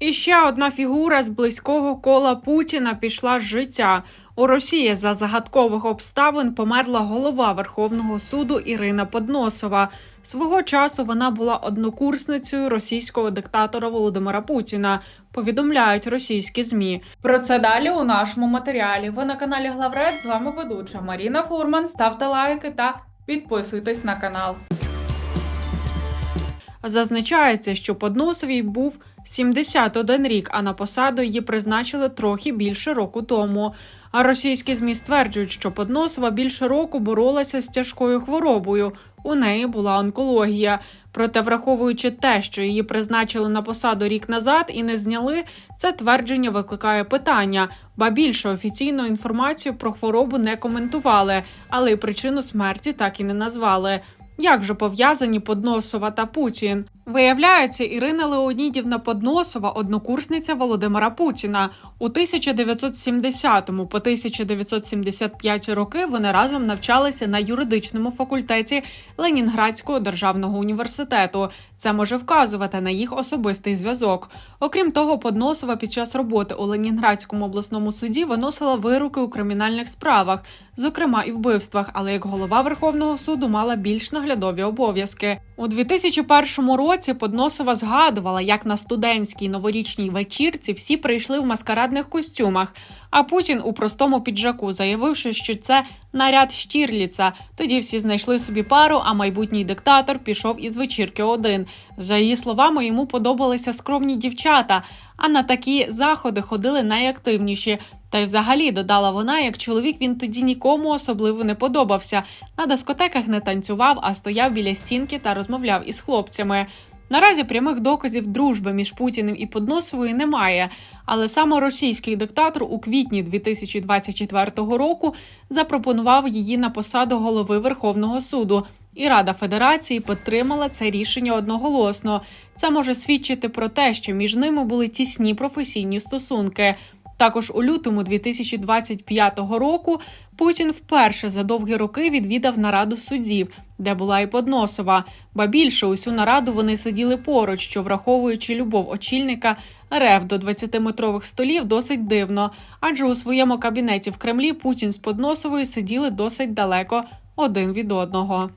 І ще одна фігура з близького кола Путіна пішла з життя. У Росії за загадкових обставин померла голова Верховного суду Ірина Подносова. Свого часу вона була однокурсницею російського диктатора Володимира Путіна. Повідомляють російські змі. Про це далі у нашому матеріалі. Ви на каналі Главред. З вами ведуча Маріна Фурман. Ставте лайки та підписуйтесь на канал. Зазначається, що Подносовій був 71 рік, а на посаду її призначили трохи більше року тому. А російські змі стверджують, що Подносова більше року боролася з тяжкою хворобою. У неї була онкологія. Проте, враховуючи те, що її призначили на посаду рік назад і не зняли, це твердження викликає питання. Ба більше офіційну інформацію про хворобу не коментували, але й причину смерті так і не назвали. Як же пов'язані Подносова та Путін? Виявляється, Ірина Леонідівна Подносова однокурсниця Володимира Путіна. У 1970 по 1975 роки вони разом навчалися на юридичному факультеті Ленінградського державного університету. Це може вказувати на їх особистий зв'язок. Окрім того, Подносова під час роботи у Ленінградському обласному суді виносила вироки у кримінальних справах, зокрема і вбивствах, але як голова Верховного суду мала більш наглядові обов'язки. У 2001 році Подносова згадувала, як на студентській новорічній вечірці всі прийшли в маскарадних костюмах. А Путін у простому піджаку, заявивши, що це наряд Штірліца. Тоді всі знайшли собі пару, а майбутній диктатор пішов із вечірки один. За її словами, йому подобалися скромні дівчата. А на такі заходи ходили найактивніші. Та й взагалі додала вона, як чоловік він тоді нікому особливо не подобався. На дискотеках не танцював, а стояв біля стінки та розмовляв із хлопцями. Наразі прямих доказів дружби між Путіним і Подносовою немає. Але саме російський диктатор у квітні 2024 року запропонував її на посаду голови Верховного суду. І Рада Федерації підтримала це рішення одноголосно. Це може свідчити про те, що між ними були тісні професійні стосунки. Також у лютому 2025 року Путін вперше за довгі роки відвідав нараду суддів, де була і Подносова. Ба більше усю нараду вони сиділи поруч, що враховуючи любов очільника РФ до 20-метрових столів, досить дивно. Адже у своєму кабінеті в Кремлі Путін з Подносовою сиділи досить далеко один від одного.